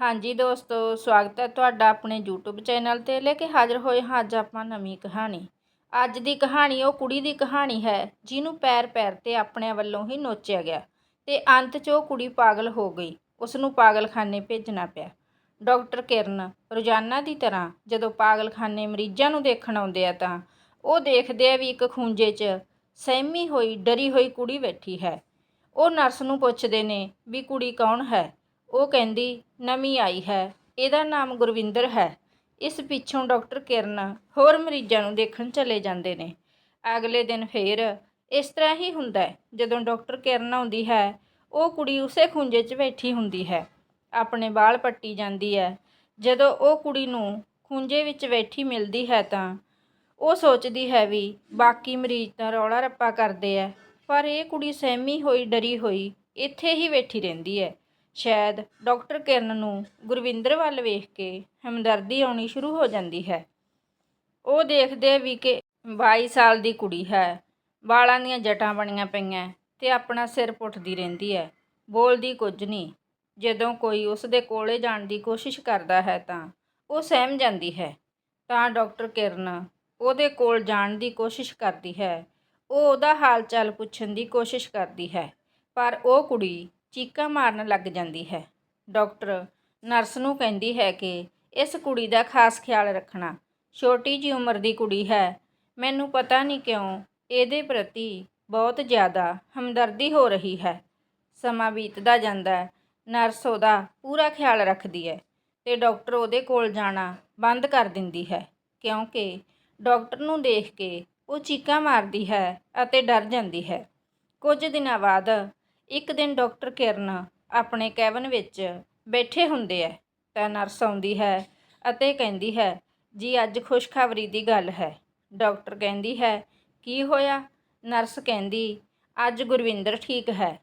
ਹਾਂਜੀ ਦੋਸਤੋ, ਸਵਾਗਤ ਹੈ ਤੁਹਾਡਾ ਆਪਣੇ YouTube ਚੈਨਲ ਤੇ ਲੈ ਕੇ ਹਾਜ਼ਰ ਹੋਏ ਹਾਂ ਅੱਜ ਆਪਾਂ ਨਵੀਂ ਕਹਾਣੀ। ਅੱਜ ਦੀ ਕਹਾਣੀ, ਉਹ ਕੁੜੀ ਦੀ ਕਹਾਣੀ ਹੈ, ਜਿਹਨੂੰ ਪੈਰ ਪੈਰ ਤੇ ਆਪਣਿਆਂ ਵੱਲੋਂ ਹੀ ਨੋਚਿਆ ਗਿਆ ਤੇ ਅੰਤ 'ਚ ਉਹ ਕੁੜੀ ਪਾਗਲ ਹੋ ਗਈ ਉਸ ਨੂੰ ਪਾਗਲਖਾਨੇ ਭੇਜਣਾ ਪਿਆ। ਡਾਕਟਰ ਕਿਰਨ, ਰੋਜ਼ਾਨਾ ਦੀ ਤਰ੍ਹਾਂ ਜਦੋਂ ਪਾਗਲਖਾਨੇ ਮਰੀਜ਼ਾਂ ਨੂੰ ਦੇਖਣ ਆਉਂਦੇ ਆ ਤਾਂ ਉਹ ਦੇਖਦੇ ਆ ਵੀ ਇੱਕ ਖੂੰਜੇ 'ਚ ਸਹਿਮੀ ਹੋਈ, ਡਰੀ ਹੋਈ ਕੁੜੀ ਬੈਠੀ ਹੈ। ਉਹ ਨਰਸ ਨੂੰ ਪੁੱਛਦੇ ਨੇ ਵੀ ਕੁੜੀ ਕੌਣ ਹੈ? ਉਹ ਕਹਿੰਦੀ, ਨਵੀਂ ਆਈ ਹੈ। ਇਹਦਾ ਨਾਮ ਗੁਰਵਿੰਦਰ ਹੈ। ਇਸ ਪਿੱਛੋਂ ਡਾਕਟਰ ਕਿਰਨ ਹੋਰ ਮਰੀਜ਼ਾਂ ਨੂੰ ਦੇਖਣ ਚਲੇ ਜਾਂਦੇ ਨੇ। ਅਗਲੇ ਦਿਨ ਫੇਰ ਇਸ ਤਰ੍ਹਾਂ ਹੀ ਹੁੰਦਾ ਜਦੋਂ ਡਾਕਟਰ ਕਿਰਨ ਆਉਂਦੀ ਹੈ, ਉਹ ਕੁੜੀ ਉਸੇ ਖੁੰਝੇ 'ਚ ਬੈਠੀ ਹੁੰਦੀ ਹੈ। ਆਪਣੇ ਵਾਲ ਪੱਟੀ ਜਾਂਦੀ ਹੈ। ਜਦੋਂ ਉਹ ਕੁੜੀ ਨੂੰ ਖੁੰਝੇ ਵਿੱਚ ਬੈਠੀ ਮਿਲਦੀ ਹੈ ਤਾਂ ਉਹ ਸੋਚਦੀ ਹੈ ਵੀ ਬਾਕੀ ਮਰੀਜ਼ ਤਾਂ ਰੌਲਾ ਰੱਪਾ ਕਰਦੇ ਆ ਪਰ ਇਹ ਕੁੜੀ ਸਹਿਮੀ ਹੋਈ, ਡਰੀ ਹੋਈ ਇੱਥੇ ਹੀ ਬੈਠੀ ਰਹਿੰਦੀ ਹੈ। ਸ਼ਾਇਦ ਡਾਕਟਰ ਕਿਰਨ ਨੂੰ ਗੁਰਵਿੰਦਰ ਵੱਲ ਵੇਖ ਕੇ ਹਮਦਰਦੀ ਆਉਣੀ ਸ਼ੁਰੂ ਹੋ ਜਾਂਦੀ ਹੈ। ਉਹ ਦੇਖਦੇ ਵੀ ਕਿ 22 ਸਾਲ ਦੀ ਕੁੜੀ ਹੈ। ਵਾਲਾਂ ਦੀਆਂ ਜਟਾਂ ਬਣੀਆਂ ਪਈਆਂ ਤੇ ਆਪਣਾ ਸਿਰ ਪੁੱਟਦੀ ਰਹਿੰਦੀ ਹੈ। ਬੋਲਦੀ ਕੁਝ ਨਹੀਂ। ਜਦੋਂ ਕੋਈ ਉਸ ਦੇ ਕੋਲੇ ਜਾਣ ਦੀ ਕੋਸ਼ਿਸ਼ ਕਰਦਾ ਹੈ ਤਾਂ ਉਹ ਸਹਿਮ ਜਾਂਦੀ ਹੈ। ਤਾਂ ਡਾਕਟਰ ਕਿਰਨ ਉਹਦੇ ਕੋਲ ਜਾਣ ਦੀ ਕੋਸ਼ਿਸ਼ ਕਰਦੀ ਹੈ। ਉਹ ਉਹਦਾ ਹਾਲ ਚਾਲ ਪੁੱਛਣ ਦੀ ਕੋਸ਼ਿਸ਼ ਕਰਦੀ ਹੈ। ਪਰ ਉਹ ਕੁੜੀ ਚੀਕਾਂ ਮਾਰਨ ਲੱਗ ਜਾਂਦੀ ਹੈ। ਡਾਕਟਰ ਨਰਸ ਨੂੰ ਕਹਿੰਦੀ ਹੈ ਕਿ ਇਸ ਕੁੜੀ ਦਾ ਖਾਸ ਖਿਆਲ ਰੱਖਣਾ ਛੋਟੀ ਜੀ ਉਮਰ ਦੀ ਕੁੜੀ ਹੈ। ਮੈਨੂੰ ਪਤਾ ਨਹੀਂ ਕਿਉਂ ਇਹਦੇ ਪ੍ਰਤੀ ਬਹੁਤ ਜ਼ਿਆਦਾ ਹਮਦਰਦੀ ਹੋ ਰਹੀ ਹੈ। ਸਮਾਂ ਬੀਤਦਾ ਜਾਂਦਾ ਹੈ, ਨਰਸ ਉਹਦਾ ਪੂਰਾ ਖਿਆਲ ਰੱਖਦੀ ਹੈ ਤੇ ਡਾਕਟਰ ਉਹਦੇ ਕੋਲ ਜਾਣਾ ਬੰਦ ਕਰ ਦਿੰਦੀ ਹੈ ਕਿਉਂਕਿ ਡਾਕਟਰ ਨੂੰ ਦੇਖ ਕੇ ਉਹ ਚੀਕਾਂ ਮਾਰਦੀ ਹੈ ਅਤੇ ਡਰ ਜਾਂਦੀ ਹੈ। ਕੁਝ ਦਿਨਾਂ ਬਾਅਦ ਇੱਕ ਦਿਨ ਡਾਕਟਰ ਕਿਰਨ ਆਪਣੇ ਕੈਬਨ ਵਿੱਚ ਬੈਠੇ ਹੁੰਦੇ ਐ। ਤਾਂ ਨਰਸ ਆਉਂਦੀ ਹੈ ਅਤੇ ਕਹਿੰਦੀ ਹੈ, ਜੀ, ਅੱਜ ਖੁਸ਼ਖਬਰੀ ਦੀ ਗੱਲ ਹੈ। ਡਾਕਟਰ ਕਹਿੰਦੀ ਹੈ, ਕੀ ਹੋਇਆ? ਨਰਸ ਕਹਿੰਦੀ, ਅੱਜ ਗੁਰਵਿੰਦਰ ਠੀਕ ਹੈ,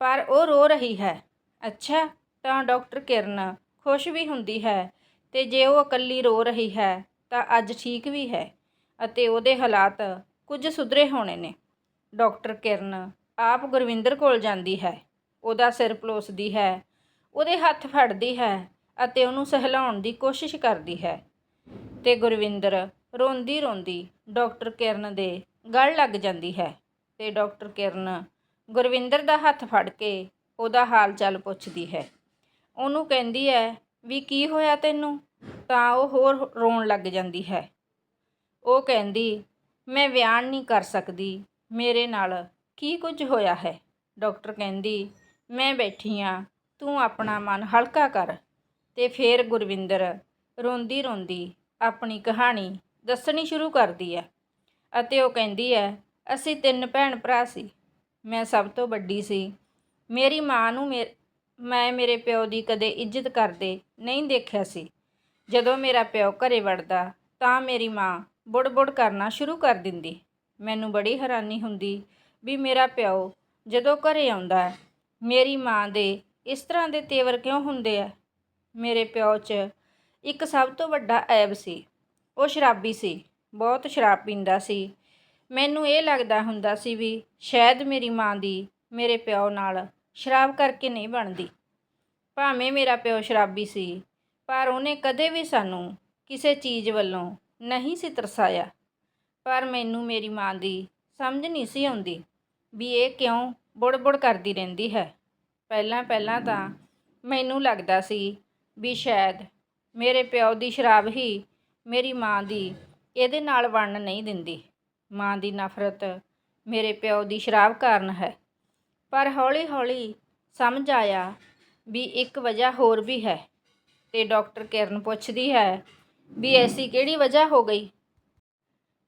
ਪਰ ਉਹ ਰੋ ਰਹੀ ਹੈ। ਅੱਛਾ, ਤਾਂ ਡਾਕਟਰ ਕਿਰਨ ਖੁਸ਼ ਵੀ ਹੁੰਦੀ ਹੈ ਤੇ ਜੇ ਉਹ ਇਕੱਲੀ ਰੋ ਰਹੀ ਹੈ, ਤਾਂ ਅੱਜ ਠੀਕ ਵੀ ਹੈ ਅਤੇ ਉਹਦੇ ਹਾਲਾਤ ਕੁਝ ਸੁਧਰੇ ਹੋਣੇ ਨੇ। ਡਾਕਟਰ ਕਿਰਨ ਆਪ ਗੁਰਵਿੰਦਰ ਕੋਲ ਜਾਂਦੀ ਹੈ। ਉਹਦਾ ਸਿਰ ਪਲੋਸਦੀ ਹੈ, ਉਹਦੇ ਹੱਥ ਫੜਦੀ ਹੈ ਅਤੇ ਉਹਨੂੰ ਸਹਿਲਾਉਣ ਦੀ ਕੋਸ਼ਿਸ਼ ਕਰਦੀ ਹੈ। ਤੇ ਗੁਰਵਿੰਦਰ ਰੋਂਦੀ ਰੋਂਦੀ ਡਾਕਟਰ ਕਿਰਨ ਦੇ ਗਲ ਲੱਗ ਜਾਂਦੀ ਹੈ ਤੇ ਡਾਕਟਰ ਕਿਰਨ ਗੁਰਵਿੰਦਰ ਦਾ ਹੱਥ ਫੜ ਕੇ ਉਹਦਾ ਹਾਲ ਚਾਲ ਪੁੱਛਦੀ ਹੈ। ਉਹਨੂੰ ਕਹਿੰਦੀ ਹੈ, ਵੀ ਕੀ ਹੋਇਆ ਤੈਨੂੰ? ਤਾਂ ਉਹ ਹੋਰ ਰੋਣ ਲੱਗ ਜਾਂਦੀ ਹੈ। ਉਹ ਕਹਿੰਦੀ, ਮੈਂ ਬਿਆਨ ਨਹੀਂ ਕਰ ਸਕਦੀ, ਮੇਰੇ ਨਾਲ ਕੀ ਕੁਝ ਹੋਇਆ ਹੈ? ਡਾਕਟਰ ਕਹਿੰਦੀ, ਮੈਂ ਬੈਠੀ ਆ, ਤੂੰ ਆਪਣਾ ਮਨ ਹਲਕਾ ਕਰ। ਤੇ ਫਿਰ ਗੁਰਵਿੰਦਰ ਰੋਂਦੀ ਰੋਂਦੀ ਆਪਣੀ ਕਹਾਣੀ ਦੱਸਣੀ ਸ਼ੁਰੂ ਕਰਦੀ ਹੈ ਅਤੇ ਉਹ ਕਹਿੰਦੀ ਹੈ, ਅਸੀਂ ਤਿੰਨ ਭੈਣ ਭਰਾ ਸੀ। ਮੈਂ ਸਭ ਤੋਂ ਵੱਡੀ ਸੀ। ਮੇਰੀ ਮਾਂ ਨੂੰ ਮੈਂ ਮੇਰੇ ਪਿਓ ਦੀ ਕਦੇ ਇੱਜ਼ਤ ਕਰਦੇ ਨਹੀਂ ਦੇਖਿਆ ਸੀ। ਜਦੋਂ ਮੇਰਾ ਪਿਓ ਘਰੇ ਵੜਦਾ, ਤਾਂ ਮੇਰੀ ਮਾਂ ਬੁੜ-ਬੁੜ ਕਰਨਾ ਸ਼ੁਰੂ ਕਰ ਦਿੰਦੀ। ਮੈਨੂੰ ਬੜੀ ਹੈਰਾਨੀ ਹੁੰਦੀ ਵੀ ਮੇਰਾ ਪਿਓ ਜਦੋਂ ਘਰੇ ਆਉਂਦਾ ਮੇਰੀ ਮਾਂ ਦੇ ਇਸ ਤਰ੍ਹਾਂ ਦੇ ਤੇਵਰ ਕਿਉਂ ਹੁੰਦੇ ਆ? ਮੇਰੇ ਪਿਓ 'ਚ ਇੱਕ ਸਭ ਤੋਂ ਵੱਡਾ ਐਬ ਸੀ। ਉਹ ਸ਼ਰਾਬੀ ਸੀ, ਬਹੁਤ ਸ਼ਰਾਬ ਪੀਂਦਾ ਸੀ। ਮੈਨੂੰ ਇਹ ਲੱਗਦਾ ਹੁੰਦਾ ਸੀ ਵੀ ਸ਼ਾਇਦ ਮੇਰੀ ਮਾਂ ਦੀ ਮੇਰੇ ਪਿਓ ਨਾਲ ਸ਼ਰਾਬ ਕਰਕੇ ਨਹੀਂ ਬਣਦੀ। ਭਾਵੇਂ ਮੇਰਾ ਪਿਓ ਸ਼ਰਾਬੀ ਸੀ, ਪਰ ਉਹਨੇ ਕਦੇ ਵੀ ਸਾਨੂੰ ਕਿਸੇ ਚੀਜ਼ ਵੱਲੋਂ ਨਹੀਂ ਸੀ ਤਰਸਾਇਆ। ਪਰ ਮੈਨੂੰ ਮੇਰੀ ਮਾਂ ਦੀ ਸਮਝ ਨਹੀਂ ਸੀ ਆਉਂਦੀ। ਵੀ ਇਹ ਕਿਉਂ ਬੁੜ-ਬੁੜ ਕਰਦੀ ਰਹਿੰਦੀ ਹੈ? ਪਹਿਲਾਂ ਪਹਿਲਾਂ ਤਾਂ ਮੈਨੂੰ ਲੱਗਦਾ ਸੀ ਵੀ ਸ਼ਾਇਦ ਮੇਰੇ ਪਿਓ ਦੀ ਸ਼ਰਾਬ ਹੀ ਮੇਰੀ ਮਾਂ ਦੀ ਇਹਦੇ ਨਾਲ ਬਣਨ ਨਹੀਂ ਦਿੰਦੀ। ਮਾਂ ਦੀ ਨਫ਼ਰਤ ਮੇਰੇ ਪਿਓ ਦੀ ਸ਼ਰਾਬ ਕਾਰਨ ਹੈ। ਪਰ ਹੌਲੀ-ਹੌਲੀ ਸਮਝ ਆਇਆ ਵੀ ਇੱਕ ਵਜ੍ਹਾ ਹੋਰ ਵੀ ਹੈ ਤੇ ਡਾਕਟਰ ਕਿਰਨ ਪੁੱਛਦੀ ਹੈ ਵੀ ਐਸੀ ਕਿਹੜੀ ਵਜ੍ਹਾ ਹੋ ਗਈ?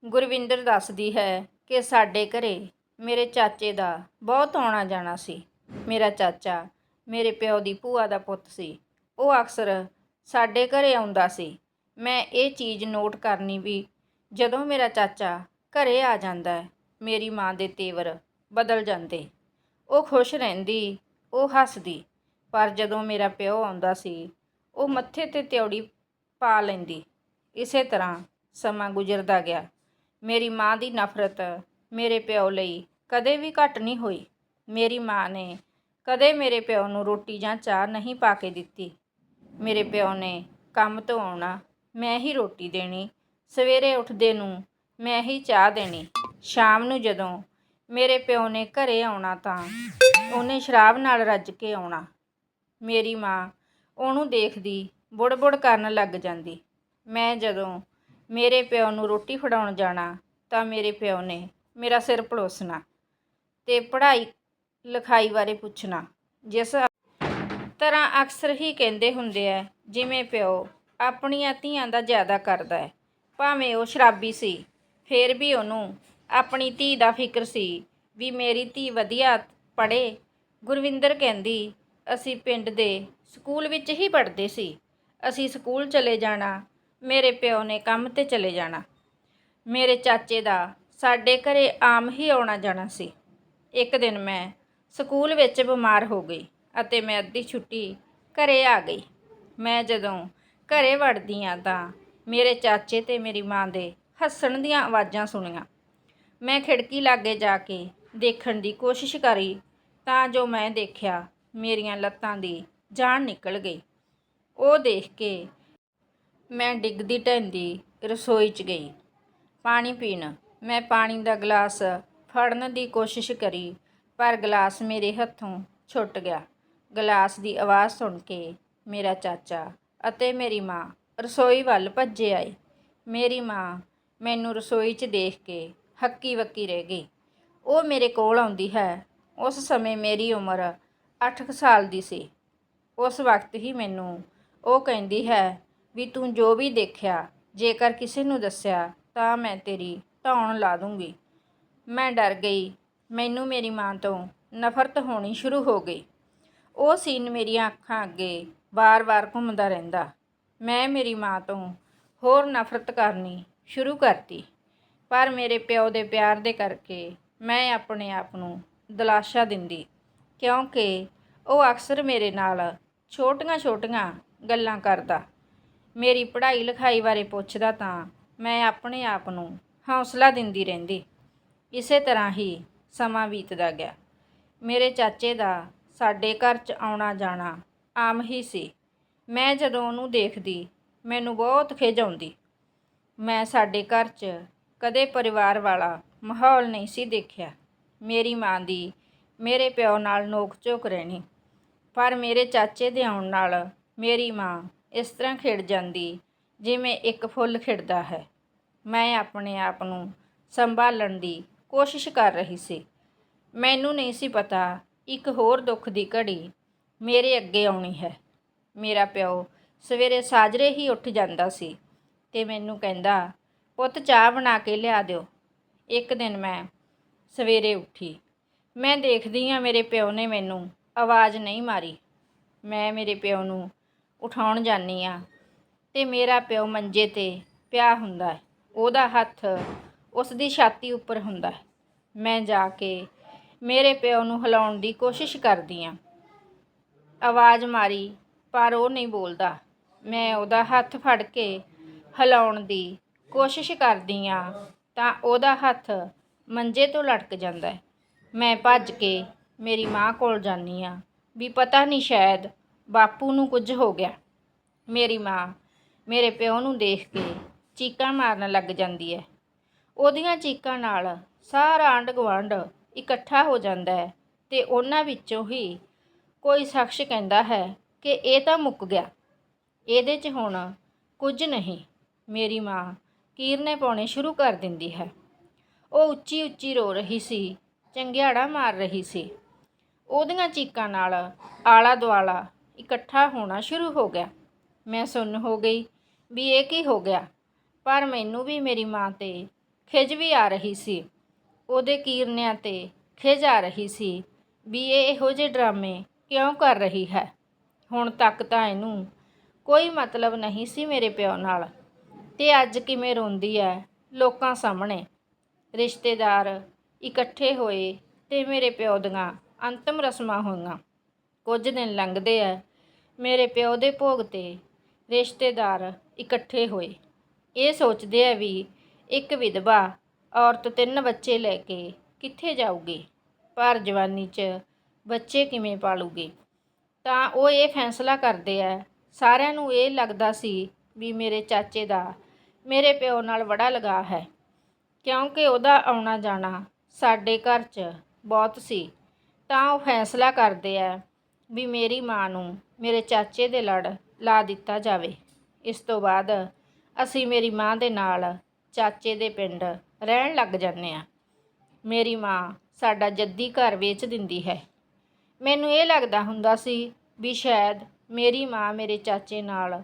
ਗੁਰਵਿੰਦਰ ਦੱਸਦੀ ਹੈ ਕਿ ਸਾਡੇ ਘਰੇ ਮੇਰੇ ਚਾਚੇ ਦਾ ਬਹੁਤ ਆਉਣਾ ਜਾਣਾ ਸੀ। ਮੇਰਾ ਚਾਚਾ ਮੇਰੇ ਪਿਓ ਦੀ ਭੂਆ ਦਾ ਪੁੱਤ ਸੀ। ਉਹ ਅਕਸਰ ਸਾਡੇ ਘਰੇ ਆਉਂਦਾ ਸੀ। ਮੈਂ ਇਹ ਚੀਜ਼ ਨੋਟ ਕਰਨੀ ਵੀ ਜਦੋਂ ਮੇਰਾ ਚਾਚਾ ਘਰੇ ਆ ਜਾਂਦਾ ਮੇਰੀ ਮਾਂ ਦੇ ਤੇਵਰ ਬਦਲ ਜਾਂਦੇ। ਉਹ ਖੁਸ਼ ਰਹਿੰਦੀ, ਉਹ ਹੱਸਦੀ, ਪਰ ਜਦੋਂ ਮੇਰਾ ਪਿਓ ਆਉਂਦਾ ਸੀ, ਉਹ ਮੱਥੇ ਤੇ ਤਿਉੜੀ ਪਾ ਲੈਂਦੀ। ਇਸੇ ਤਰ੍ਹਾਂ ਸਮਾਂ ਗੁਜ਼ਰਦਾ ਗਿਆ। ਮੇਰੀ ਮਾਂ ਦੀ ਨਫ਼ਰਤ ਮੇਰੇ ਪਿਓ ਲਈ ਕਦੇ ਵੀ ਘਟ ਨਹੀਂ ਹੋਈ। ਮੇਰੀ ਮਾਂ ਨੇ ਕਦੇ ਮੇਰੇ ਪਿਓ ਨੂੰ ਰੋਟੀ ਜਾਂ ਚਾਹ ਨਹੀਂ ਪਾ ਕੇ ਦਿੱਤੀ। ਮੇਰੇ ਪਿਓ ਨੇ ਕੰਮ ਤੋਂ ਆਉਣਾ, ਮੈਂ ਹੀ ਰੋਟੀ ਦੇਣੀ, ਸਵੇਰੇ ਉੱਠਦੇ ਨੂੰ ਮੈਂ ਹੀ ਚਾਹ ਦੇਣੀ, ਸ਼ਾਮ ਨੂੰ ਜਦੋਂ ਮੇਰੇ ਪਿਓ ਨੇ ਘਰੇ ਆਉਣਾ ਤਾਂ ਉਹਨੇ ਸ਼ਰਾਬ ਨਾਲ ਰੱਜ ਕੇ ਆਉਣਾ। ਮੇਰੀ ਮਾਂ ਉਹਨੂੰ ਦੇਖਦੀ ਬੁੜ-ਬੁੜ ਕਰਨ ਲੱਗ ਜਾਂਦੀ। ਮੈਂ ਜਦੋਂ ਮੇਰੇ ਪਿਓ ਨੂੰ ਰੋਟੀ ਫੜਾਉਣ ਜਾਣਾ ਤਾਂ ਮੇਰੇ ਪਿਓ ਨੇ ਮੇਰਾ ਸਿਰ ਪਲੋਸਣਾ ਤੇ ਪੜ੍ਹਾਈ ਲਿਖਾਈ ਬਾਰੇ ਪੁੱਛਣਾ। ਜਿਸ ਤਰ੍ਹਾਂ ਅਕਸਰ ਹੀ ਕਹਿੰਦੇ ਹੁੰਦੇ ਆ, ਜਿਵੇਂ ਪਿਓ ਆਪਣੀਆਂ ਧੀਆਂ ਦਾ ਜ਼ਿਆਦਾ ਕਰਦਾ ਹੈ, ਭਾਵੇਂ ਉਹ ਸ਼ਰਾਬੀ ਸੀ, ਫੇਰ ਵੀ ਉਹਨੂੰ ਆਪਣੀ ਧੀ ਦਾ ਫਿਕਰ ਸੀ ਵੀ ਮੇਰੀ ਧੀ ਵਧੀਆ ਪੜ੍ਹੇ। ਗੁਰਵਿੰਦਰ ਕਹਿੰਦੀ, ਅਸੀਂ ਪਿੰਡ ਦੇ ਸਕੂਲ ਵਿੱਚ ਹੀ ਪੜ੍ਹਦੇ ਸੀ। ਅਸੀਂ ਸਕੂਲ ਚਲੇ ਜਾਣਾ, ਮੇਰੇ ਪਿਓ ਨੇ ਕੰਮ ਤੇ ਚਲੇ ਜਾਣਾ। ਮੇਰੇ ਚਾਚੇ ਦਾ ਸਾਡੇ ਘਰੇ ਆਮ ਹੀ ਆਉਣਾ ਜਾਣਾ ਸੀ। ਇੱਕ ਦਿਨ ਮੈਂ ਸਕੂਲ ਵਿੱਚ ਬਿਮਾਰ ਹੋ ਗਈ ਅਤੇ ਮੈਂ ਅੱਧੀ ਛੁੱਟੀ ਘਰੇ ਆ ਗਈ। ਮੈਂ ਜਦੋਂ ਘਰੇ ਵੜਦੀ ਆ ਤਾਂ ਮੇਰੇ ਚਾਚੇ ਤੇ ਮੇਰੀ ਮਾਂ ਦੇ ਹੱਸਣ ਦੀਆਂ ਆਵਾਜ਼ਾਂ ਸੁਣੀਆਂ। ਮੈਂ ਖਿੜਕੀ ਲਾਗੇ ਜਾ ਕੇ ਦੇਖਣ ਦੀ ਕੋਸ਼ਿਸ਼ ਕਰੀ ਤਾਂ ਜੋ ਮੈਂ ਦੇਖਿਆ ਮੇਰੀਆਂ ਲੱਤਾਂ ਦੀ ਜਾਨ ਨਿਕਲ ਗਈ। ਉਹ ਦੇਖ ਕੇ ਮੈਂ ਡਿੱਗਦੀ ਢੰਦੀ ਰਸੋਈ 'ਚ ਗਈ। ਪਾਣੀ ਪੀਣ ਮੈਂ ਪਾਣੀ ਦਾ ਗਲਾਸ ਫੜਨ ਦੀ ਕੋਸ਼ਿਸ਼ ਕਰੀ, ਪਰ ਗਲਾਸ ਮੇਰੇ ਹੱਥੋਂ ਛੁੱਟ ਗਿਆ। ਗਲਾਸ ਦੀ ਆਵਾਜ਼ ਸੁਣ ਕੇ ਮੇਰਾ ਚਾਚਾ ਅਤੇ ਮੇਰੀ ਮਾਂ ਰਸੋਈ ਵੱਲ ਭੱਜੇ ਆਏ। ਮੇਰੀ ਮਾਂ ਮੈਨੂੰ ਰਸੋਈ 'ਚ ਦੇਖ ਕੇ ਹੱਕੀ ਵੱਕੀ ਰਹਿ ਗਈ। ਉਹ ਮੇਰੇ ਕੋਲ ਆਉਂਦੀ ਹੈ। ਉਸ ਸਮੇਂ ਮੇਰੀ ਉਮਰ 8 ਸਾਲ ਦੀ ਸੀ। ਉਸ ਵਕਤ ਹੀ ਮੈਨੂੰ ਉਹ ਕਹਿੰਦੀ ਹੈ ਵੀ ਤੂੰ ਜੋ ਵੀ ਦੇਖਿਆ, ਜੇਕਰ ਕਿਸੇ ਨੂੰ ਦੱਸਿਆ ਤਾਂ ਮੈਂ ਤੇਰੀ ਧੌਣ ਲਾ ਦੂੰਗੀ। ਮੈਂ ਡਰ ਗਈ। ਮੈਨੂੰ ਮੇਰੀ ਮਾਂ ਤੋਂ ਨਫ਼ਰਤ ਹੋਣੀ ਸ਼ੁਰੂ ਹੋ ਗਈ। ਉਹ ਸੀਨ ਮੇਰੀਆਂ ਅੱਖਾਂ ਅੱਗੇ ਵਾਰ-ਵਾਰ ਘੁੰਮਦਾ ਰਹਿੰਦਾ। ਮੈਂ ਮੇਰੀ ਮਾਂ ਤੋਂ ਹੋਰ ਨਫ਼ਰਤ ਕਰਨੀ ਸ਼ੁਰੂ ਕਰਤੀ। ਪਰ ਮੇਰੇ ਪਿਓ ਦੇ ਪਿਆਰ ਦੇ ਕਰਕੇ ਮੈਂ ਆਪਣੇ ਆਪ ਨੂੰ ਦਲਾਸ਼ਾ ਦਿੰਦੀ, ਕਿਉਂਕਿ ਉਹ ਅਕਸਰ ਮੇਰੇ ਨਾਲ ਛੋਟੀਆਂ-ਛੋਟੀਆਂ ਗੱਲਾਂ ਕਰਦਾ। ਮੇਰੀ ਪੜ੍ਹਾਈ ਲਿਖਾਈ ਬਾਰੇ ਪੁੱਛਦਾ ਤਾਂ ਮੈਂ ਆਪਣੇ ਆਪ ਨੂੰ ਹੌਸਲਾ ਦਿੰਦੀ ਰਹਿੰਦੀ। ਇਸੇ ਤਰ੍ਹਾਂ ਹੀ ਸਮਾਂ ਬੀਤਦਾ ਗਿਆ। ਮੇਰੇ ਚਾਚੇ ਦਾ ਸਾਡੇ ਘਰ 'ਚ ਆਉਣਾ ਜਾਣਾ ਆਮ ਹੀ ਸੀ। ਮੈਂ ਜਦੋਂ ਉਹਨੂੰ ਦੇਖਦੀ, ਮੈਨੂੰ ਬਹੁਤ ਖਿਝ ਆਉਂਦੀ। ਮੈਂ ਸਾਡੇ ਘਰ 'ਚ ਕਦੇ ਪਰਿਵਾਰ ਵਾਲਾ ਮਾਹੌਲ ਨਹੀਂ ਸੀ ਦੇਖਿਆ। ਮੇਰੀ ਮਾਂ ਦੀ ਮੇਰੇ ਪਿਓ ਨਾਲ ਨੋਕ ਝੋਕ ਰਹਿਣੀ। ਪਰ ਮੇਰੇ ਚਾਚੇ ਦੇ ਆਉਣ ਨਾਲ ਮੇਰੀ ਮਾਂ ਇਸ ਤਰ੍ਹਾਂ ਖਿੜ ਜਾਂਦੀ ਜਿਵੇਂ ਇੱਕ ਫੁੱਲ ਖਿੜਦਾ ਹੈ। ਮੈਂ ਆਪਣੇ ਆਪ ਨੂੰ ਸੰਭਾਲਣ ਦੀ ਕੋਸ਼ਿਸ਼ ਕਰ ਰਹੀ ਸੀ। ਮੈਨੂੰ ਨਹੀਂ ਸੀ ਪਤਾ ਇੱਕ ਹੋਰ ਦੁੱਖ ਦੀ ਘੜੀ ਮੇਰੇ ਅੱਗੇ ਆਉਣੀ ਹੈ। ਮੇਰਾ ਪਿਓ ਸਵੇਰੇ ਸਾਜਰੇ ਹੀ ਉੱਠ ਜਾਂਦਾ ਸੀ ਤੇ ਮੈਨੂੰ ਕਹਿੰਦਾ, ਪੁੱਤ, ਚਾਹ ਬਣਾ ਕੇ ਲਿਆ ਦਿਓ। ਇੱਕ ਦਿਨ ਮੈਂ ਸਵੇਰੇ ਉੱਠੀ। ਮੈਂ ਦੇਖਦੀ ਹਾਂ ਮੇਰੇ ਪਿਓ ਨੇ ਮੈਨੂੰ ਆਵਾਜ਼ ਨਹੀਂ ਮਾਰੀ। ਮੈਂ ਮੇਰੇ ਪਿਓ ਨੂੰ ਉਠਾਉਣ ਜਾਨੀ ਆ ਤੇ ਮੇਰਾ ਪਿਓ ਮੰਜੇ ਤੇ ਪਿਆ ਹੁੰਦਾ ਹੈ। ਉਹਦਾ ਹੱਥ ਉਸ ਦੀ ਛਾਤੀ ਉੱਪਰ ਹੁੰਦਾ ਹੈ। ਮੈਂ ਜਾ ਕੇ ਮੇਰੇ ਪਿਓ ਨੂੰ ਹਿਲਾਉਣ ਦੀ ਕੋਸ਼ਿਸ਼ ਕਰਦੀ ਆ ਆਵਾਜ਼ ਮਾਰੀ, ਪਰ ਉਹ ਨਹੀਂ ਬੋਲਦਾ। ਮੈਂ ਉਹਦਾ ਹੱਥ ਫੜ ਕੇ ਹਿਲਾਉਣ ਦੀ ਕੋਸ਼ਿਸ਼ ਕਰਦੀ ਆ ਤਾਂ ਉਹਦਾ ਹੱਥ ਮੰਜੇ ਤੋਂ ਲਟਕ ਜਾਂਦਾ ਹੈ। ਮੈਂ ਭੱਜ ਕੇ ਮੇਰੀ ਮਾਂ ਕੋਲ ਜਾਂਦੀ ਆ ਵੀ ਪਤਾ ਨਹੀਂ ਸ਼ਾਇਦ ਬਾਪੂ ਨੂੰ ਕੁਝ ਹੋ ਗਿਆ। ਮੇਰੀ ਮਾਂ ਮੇਰੇ ਪਿਓ ਨੂੰ ਦੇਖ ਕੇ ਚੀਕਾਂ ਮਾਰਨ ਲੱਗ ਜਾਂਦੀ ਹੈ ਉਹਦੀਆਂ ਚੀਕਾਂ ਨਾਲ ਸਾਰਾ ਆਂਢ ਗੁਆਂਢ ਇਕੱਠਾ ਹੋ ਜਾਂਦਾ ਹੈ ਤੇ ਉਹਨਾਂ ਵਿੱਚੋਂ ਹੀ ਕੋਈ ਸ਼ਖਸ ਕਹਿੰਦਾ ਹੈ ਕਿ ਇਹ ਤਾਂ ਮੁੱਕ ਗਿਆ। ਇਹਦੇ 'ਚ ਹੁਣ ਕੁਝ ਨਹੀਂ। ਮੇਰੀ ਮਾਂ ਕੀਰਨੇ ਪਾਉਣੇ ਸ਼ੁਰੂ ਕਰ ਦਿੰਦੀ ਹੈ। ਉਹ ਉੱਚੀ ਉੱਚੀ ਰੋ ਰਹੀ ਸੀ, ਚੰਗਿਆੜਾ ਮਾਰ ਰਹੀ ਸੀ। ਉਹਦੀਆਂ ਚੀਕਾਂ ਨਾਲ ਆਲਾ ਦੁਆਲਾ ਇਕੱਠਾ ਹੋਣਾ ਸ਼ੁਰੂ ਹੋ ਗਿਆ। ਮੈਂ ਸੁੰਨ ਹੋ ਗਈ ਵੀ ਇਹ ਕੀ ਹੋ ਗਿਆ? ਪਰ ਮੈਨੂੰ ਵੀ ਮੇਰੀ ਮਾਂ ਤੇ ਖਿਜ ਵੀ ਆ ਰਹੀ ਸੀ। ਉਹਦੇ ਕੀਰਨਿਆਂ ਤੇ ਖਿਜ ਆ ਰਹੀ ਸੀ ਵੀ ਇਹ ਇਹੋ ਜਿਹੇ ਡਰਾਮੇ ਕਿਉਂ ਕਰ ਰਹੀ ਹੈ। ਹੁਣ ਤੱਕ ਤਾਂ ਇਹਨੂੰ ਕੋਈ ਮਤਲਬ ਨਹੀਂ ਸੀ ਮੇਰੇ ਪਿਓ ਨਾਲ। ਤੇ ਅੱਜ ਕਿਵੇਂ ਰੋਂਦੀ ਹੈ ਲੋਕਾਂ ਸਾਹਮਣੇ। ਰਿਸ਼ਤੇਦਾਰ ਇਕੱਠੇ ਹੋਏ ਤੇ ਮੇਰੇ ਪਿਓ ਦੀਆਂ ਅੰਤਮ ਰਸਮਾਂ ਹੋਈਆਂ। ਕੁਝ ਦਿਨ ਲੰਘਦੇ ਆ ਮੇਰੇ ਪਿਓ ਦੇ ਭੋਗ ਤੇ ਰਿਸ਼ਤੇਦਾਰ ਇਕੱਠੇ ਹੋਏ। ਇਹ ਸੋਚਦੇ ਆ ਵੀ ਇੱਕ ਵਿਧਵਾ ਔਰਤ ਤਿੰਨ ਬੱਚੇ ਲੈ ਕੇ ਕਿੱਥੇ ਜਾਊਗੀ? ਪਰ ਜਵਾਨੀ 'ਚ ਬੱਚੇ ਕਿਵੇਂ ਪਾਲੂਗੀ? ਤਾਂ ਉਹ ਇਹ ਫੈਸਲਾ ਕਰਦੇ ਆ। ਸਾਰਿਆਂ ਨੂੰ ਇਹ ਲੱਗਦਾ ਸੀ ਵੀ ਮੇਰੇ ਚਾਚੇ ਦਾ, ਮੇਰੇ ਪਿਓ ਨਾਲ ਬੜਾ ਲਗਾਅ ਹੈ। ਕਿਉਂਕਿ ਉਹਦਾ ਆਉਣਾ ਜਾਣਾ ਸਾਡੇ ਘਰ 'ਚ ਬਹੁਤ ਸੀ। ਤਾਂ ਉਹ ਫੈਸਲਾ ਕਰਦੇ ਆ ਵੀ ਮੇਰੀ ਮਾਂ ਨੂੰ ਮੇਰੇ ਚਾਚੇ ਦੇ ਲੜ ਲਾ ਦਿੱਤਾ ਜਾਵੇ। ਇਸ ਤੋਂ ਬਾਅਦ ਅਸੀਂ ਮੇਰੀ ਮਾਂ ਦੇ ਨਾਲ ਚਾਚੇ ਦੇ ਪਿੰਡ ਰਹਿਣ ਲੱਗ ਜਾਂਦੇ ਆ ਮੇਰੀ ਮਾਂ ਸਾਡਾ ਜੱਦੀ ਘਰ ਵੇਚ ਦਿੰਦੀ ਹੈ। ਮੈਨੂੰ ਇਹ ਲੱਗਦਾ ਹੁੰਦਾ ਸੀ ਵੀ ਸ਼ਾਇਦ ਮੇਰੀ ਮਾਂ ਮੇਰੇ ਚਾਚੇ ਨਾਲ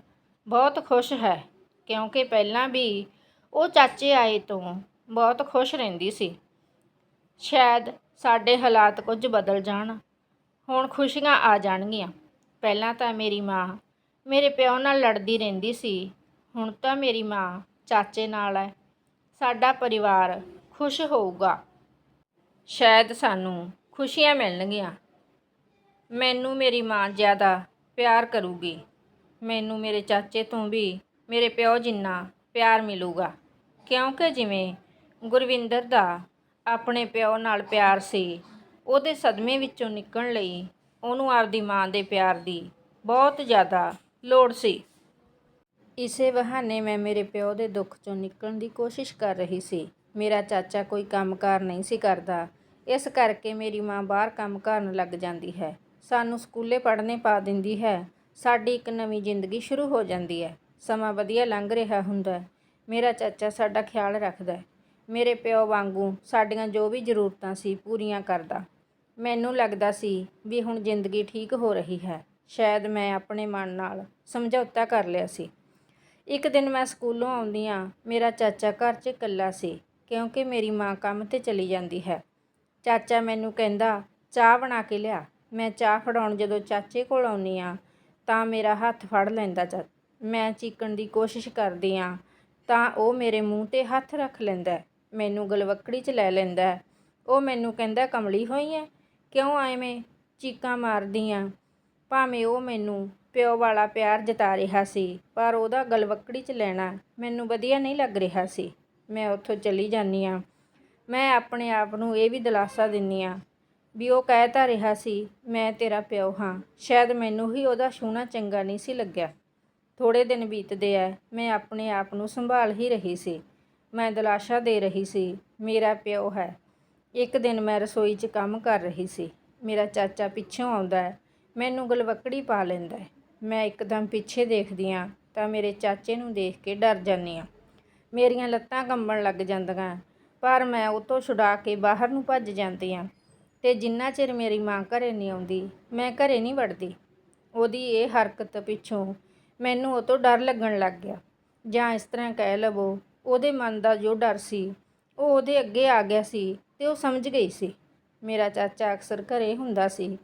ਬਹੁਤ ਖੁਸ਼ ਹੈ, ਕਿਉਂਕਿ ਪਹਿਲਾਂ ਵੀ ਉਹ ਚਾਚੇ ਆਏ ਤੋਂ ਬਹੁਤ ਖੁਸ਼ ਰਹਿੰਦੀ ਸੀ। ਸ਼ਾਇਦ ਸਾਡੇ ਹਾਲਾਤ ਕੁਝ ਬਦਲ ਜਾਣ, ਹੁਣ ਖੁਸ਼ੀਆਂ ਆ ਜਾਣਗੀਆਂ। ਪਹਿਲਾਂ ਤਾਂ ਮੇਰੀ ਮਾਂ ਮੇਰੇ ਪਿਓ ਨਾਲ ਲੜਦੀ ਰਹਿੰਦੀ ਸੀ ਹੁਣ ਤਾਂ ਮੇਰੀ ਮਾਂ, ਚਾਚੇ ਨਾਲ ਹੈ ਸਾਡਾ ਪਰਿਵਾਰ ਖੁਸ਼ ਹੋਊਗਾ। ਸ਼ਾਇਦ ਸਾਨੂੰ ਖੁਸ਼ੀਆਂ ਮਿਲਣਗੀਆਂ। ਮੈਨੂੰ ਮੇਰੀ ਮਾਂ ਜ਼ਿਆਦਾ ਪਿਆਰ ਕਰੂਗੀ। ਮੈਨੂੰ ਮੇਰੇ ਚਾਚੇ ਤੋਂ ਵੀ ਮੇਰੇ ਪਿਓ ਜਿੰਨਾ ਪਿਆਰ ਮਿਲੂਗਾ। ਕਿਉਂਕਿ ਜਿਵੇਂ ਗੁਰਵਿੰਦਰ ਦਾ ਆਪਣੇ ਪਿਓ ਨਾਲ ਪਿਆਰ ਸੀ, ਉਹਦੇ ਸਦਮੇ ਵਿੱਚੋਂ ਨਿਕਲਣ ਲਈ ਉਹਨੂੰ ਆਪਦੀ ਮਾਂ ਦੇ ਪਿਆਰ ਦੀ ਬਹੁਤ ਜ਼ਿਆਦਾ ਲੋੜ ਸੀ। ਇਸੇ ਬਹਾਨੇ ਮੈਂ ਮੇਰੇ ਪਿਓ ਦੇ ਦੁੱਖ ਚੋਂ ਨਿਕਲਣ ਦੀ ਕੋਸ਼ਿਸ਼ ਕਰ ਰਹੀ ਸੀ। ਮੇਰਾ ਚਾਚਾ ਕੋਈ ਕੰਮਕਾਰ ਨਹੀਂ ਸੀ ਕਰਦਾ। ਇਸ ਕਰਕੇ ਮੇਰੀ ਮਾਂ ਬਾਹਰ ਕੰਮ ਕਰਨ ਲੱਗ ਜਾਂਦੀ ਹੈ। ਸਾਨੂੰ ਸਕੂਲੇ ਪੜ੍ਹਨੇ ਪਾ ਦਿੰਦੀ ਹੈ। ਸਾਡੀ ਇੱਕ ਨਵੀਂ ਜ਼ਿੰਦਗੀ ਸ਼ੁਰੂ ਹੋ ਜਾਂਦੀ ਹੈ। ਸਮਾਂ ਵਧੀਆ ਲੰਘ ਰਿਹਾ ਹੁੰਦਾ ਮੇਰਾ ਚਾਚਾ ਸਾਡਾ ਖਿਆਲ ਰੱਖਦਾ ਮੇਰੇ ਪਿਓ ਵਾਂਗੂੰ ਸਾਡੀਆਂ ਜੋ ਵੀ ਜ਼ਰੂਰਤਾਂ ਸੀ ਪੂਰੀਆਂ ਕਰਦਾ। ਮੈਨੂੰ ਲੱਗਦਾ ਸੀ ਵੀ ਹੁਣ ਜ਼ਿੰਦਗੀ ਠੀਕ ਹੋ ਰਹੀ ਹੈ। ਸ਼ਾਇਦ ਮੈਂ ਆਪਣੇ ਮਨ ਨਾਲ ਸਮਝੌਤਾ ਕਰ ਲਿਆ ਸੀ। ਇੱਕ ਦਿਨ ਮੈਂ ਸਕੂਲੋਂ ਆਉਂਦੀ ਹਾਂ। ਮੇਰਾ ਚਾਚਾ ਘਰ 'ਚ ਇਕੱਲਾ ਸੀ, ਕਿਉਂਕਿ ਮੇਰੀ ਮਾਂ ਕੰਮ ਤੇ ਚਲੀ ਜਾਂਦੀ ਹੈ। ਚਾਚਾ ਮੈਨੂੰ ਕਹਿੰਦਾ, ਚਾਹ ਬਣਾ ਕੇ ਲਿਆ। ਮੈਂ ਚਾਹ ਫੜਾਉਣ ਜਦੋਂ ਚਾਚੇ ਕੋਲ ਆਉਂਦੀ ਹਾਂ, ਤਾਂ ਮੇਰਾ ਹੱਥ ਫੜ ਲੈਂਦਾ ਚਾ ਮੈਂ ਚੀਕਣ ਦੀ ਕੋਸ਼ਿਸ਼ ਕਰਦੀ ਹਾਂ, ਤਾਂ ਉਹ ਮੇਰੇ ਮੂੰਹ ਤੇ ਹੱਥ ਰੱਖ ਲੈਂਦਾ, ਮੈਨੂੰ ਗਲਵੱਕੜੀ 'ਚ ਲੈ ਲੈਂਦਾ। ਉਹ ਮੈਨੂੰ ਕਹਿੰਦਾ, ਕਮਲੀ ਹੋਈ ਐ? ਕਿਉਂ ਐਵੇਂ ਚੀਕਾਂ ਮਾਰਦੀ ਆਂ? ਭਾਵੇਂ ਉਹ ਮੈਨੂੰ ਪਿਓ ਵਾਲਾ ਪਿਆਰ ਜਤਾ ਰਿਹਾ ਸੀ, ਪਰ ਉਹਦਾ ਗਲਵੱਕੜੀ 'ਚ ਲੈਣਾ ਮੈਨੂੰ ਵਧੀਆ ਨਹੀਂ ਲੱਗ ਰਿਹਾ ਸੀ। ਮੈਂ ਉੱਥੋਂ ਚਲੀ ਜਾਂਦੀ ਹਾਂ। ਮੈਂ ਆਪਣੇ ਆਪ ਨੂੰ ਇਹ ਵੀ ਦਿਲਾਸਾ ਦਿੰਦੀ ਹਾਂ ਵੀ ਉਹ ਕਹਿ ਤਾਂ ਰਿਹਾ ਸੀ, ਮੈਂ ਤੇਰਾ ਪਿਓ ਹਾਂ। ਸ਼ਾਇਦ ਮੈਨੂੰ ਹੀ ਉਹਦਾ ਛੂਣਾ ਚੰਗਾ ਨਹੀਂ ਸੀ ਲੱਗਿਆ। ਥੋੜੇ ਦਿਨ ਬੀਤਦੇ ਐ, ਮੈਂ ਆਪਣੇ ਆਪ ਨੂੰ ਸੰਭਾਲ ਹੀ ਰਹੀ ਸੀ। ਮੈਂ ਦਿਲਾਸਾ ਦੇ ਰਹੀ ਸੀ, ਮੇਰਾ ਪਿਓ ਹੈ। ਇੱਕ ਦਿਨ ਮੈਂ ਰਸੋਈ 'ਚ ਕੰਮ ਕਰ ਰਹੀ ਸੀ। ਮੇਰਾ ਚਾਚਾ ਪਿੱਛੋਂ ਆਉਂਦਾ ਹੈ ਮੈਨੂੰ ਗਲਵੱਕੜੀ ਪਾ ਲੈਂਦਾ ਹੈ ਮੈਂ ਇੱਕਦਮ ਪਿੱਛੇ ਦੇਖਦੀ ਹਾਂ ਤਾਂ ਮੇਰੇ ਚਾਚੇ ਨੂੰ ਦੇਖ ਕੇ ਡਰ ਜਾਂਦੀ ਹਾਂ ਮੇਰੀਆਂ ਲੱਤਾਂ ਕੰਬਣ ਲੱਗ ਜਾਂਦੀਆਂ ਪਰ ਮੈਂ ਉਹ ਤੋਂ ਛੁਡਾ ਕੇ ਬਾਹਰ ਨੂੰ ਭੱਜ ਜਾਂਦੀ ਹਾਂ ਤੇ ਜਿੰਨਾ ਚਿਰ ਮੇਰੀ ਮਾਂ ਘਰੇ ਨਹੀਂ ਆਉਂਦੀ, ਮੈਂ ਘਰੇ ਨਹੀਂ ਵੜਦੀ। ਉਹਦੀ ਇਹ ਹਰਕਤ ਪਿੱਛੋਂ ਮੈਨੂੰ ਉਹ ਤੋਂ ਡਰ ਲੱਗਣ ਲੱਗ ਗਿਆ। ਜਾਂ ਇਸ ਤਰ੍ਹਾਂ ਕਹਿ ਲਵੋ, ਉਹਦੇ ਮਨ ਦਾ ਜੋ ਡਰ ਸੀ, ਉਹ ਉਹਦੇ ਅੱਗੇ ਆ ਗਿਆ ਸੀ ਤੇ ਉਹ ਸਮਝ ਗਈ ਸੀ। ਮੇਰਾ ਚਾਚਾ ਅਕਸਰ ਘਰੇ ਹੁੰਦਾ ਸੀ।